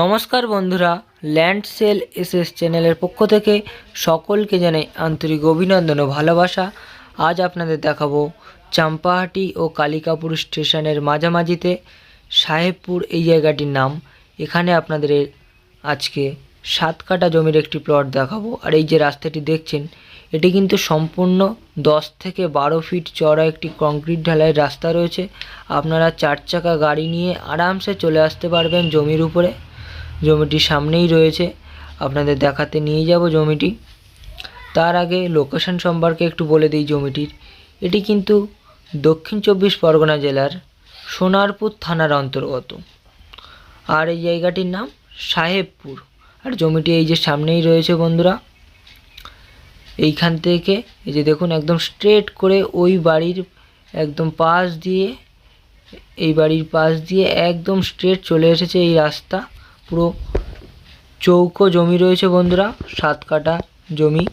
নমস্কার বন্ধুরা land sell SS চ্যানেলের পক্ষ থেকে সকলকে জানাই আন্তরিক অভিনন্দন ও ভালোবাসা। আজ আপনাদের দেখাবো চাম্পাহাটি ও কালিকাপুর স্টেশনের মাঝামাঝিতে সাহেবপুর এই জায়গাটির নাম। এখানে আপনাদের আজকে সাত কাটা জমির একটি প্লট দেখাবো। আর এই যে রাস্তাটি দেখছেন, এটি কিন্তু সম্পূর্ণ দশ থেকে বারো ফিট চড়া একটি কংক্রিট ঢালাইয়ের রাস্তা রয়েছে। আপনারা চার চাকা গাড়ি নিয়ে আরামসে চলে আসতে পারবেন জমির উপরে। জমিটি সামনেই রয়েছে। আপনাদের দেখাতে নিয়ে যাব জমিটি। তার আগে লোকেশন সম্পর্কে একটু বলে দিই জমিটির। এটি কিন্তু দক্ষিণ চব্বিশ পরগনা জেলার সোনারপুর থানার অন্তর্গত। আর এই জায়গাটির নাম সাহেবপুর। আর জমিটি এই যে সামনেই রয়েছে বন্ধুরা, এইখান থেকে এই যে দেখুন একদম স্ট্রেট করে ওই বাড়ির একদম পাশ দিয়ে, এই বাড়ির পাশ দিয়ে একদম স্ট্রেট চলে এসেছে এই রাস্তা। পুরো চৌকো জমি রয়েছে বন্ধুরা, সাত কাটা জমি।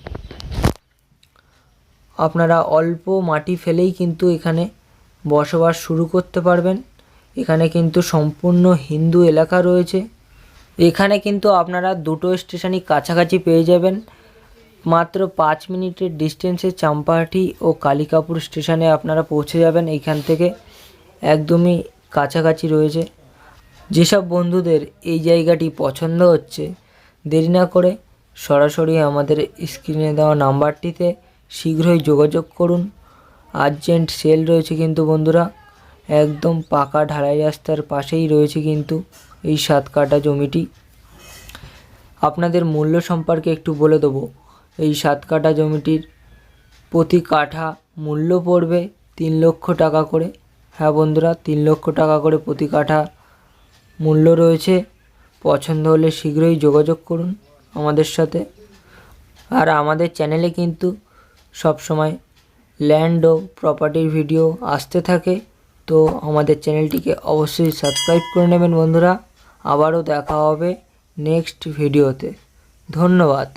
আপনারা অল্প মাটি ফেলেই কিন্তু এখানে বসবাস শুরু করতে পারবেন। এখানে কিন্তু সম্পূর্ণ হিন্দু এলাকা রয়েছে। এখানে কিন্তু আপনারা দুটো স্টেশনই কাছাকাছি পেয়ে যাবেন। মাত্র পাঁচ মিনিটের ডিস্টেন্সে চাম্পাহাটি ও কালিকাপুর স্টেশনে আপনারা পৌঁছে যাবেন। এইখান থেকে একদমই কাছাকাছি রয়েছে। যেসব বন্ধুদের এই জায়গাটি পছন্দ হচ্ছে, দেরি না করে সরাসরি আমাদের স্ক্রিনে দেওয়া নাম্বারটিতে শীঘ্রই যোগাযোগ করুন। আর্জেন্ট সেল রয়েছে কিন্তু বন্ধুরা, একদম পাকা ঢালাই রাস্তার পাশেই রয়েছে কিন্তু এই সাত কাটা জমিটি। আপনাদের মূল্য সম্পর্কে একটু বলে দেবো। এই সাত কাটা জমিটির প্রতি কাঠা মূল্য পড়বে তিন লক্ষ টাকা করে। হ্যাঁ বন্ধুরা, তিন লক্ষ টাকা করে প্রতি কাঠা মূল্য রয়েছে। পছন্দ হলে শীঘ্রই যোগাযোগ করুন আমাদের সাথে। আর আমাদের চ্যানেলে কিন্তু সব সময় ল্যান্ড ও প্রপার্টির ভিডিও আসতে থাকে। তো আমাদের চ্যানেলটিকে অবশ্যই সাবস্ক্রাইব করে নেবেন বন্ধুরা। আবারও দেখা হবে নেক্সট ভিডিওতে ধন্যবাদ।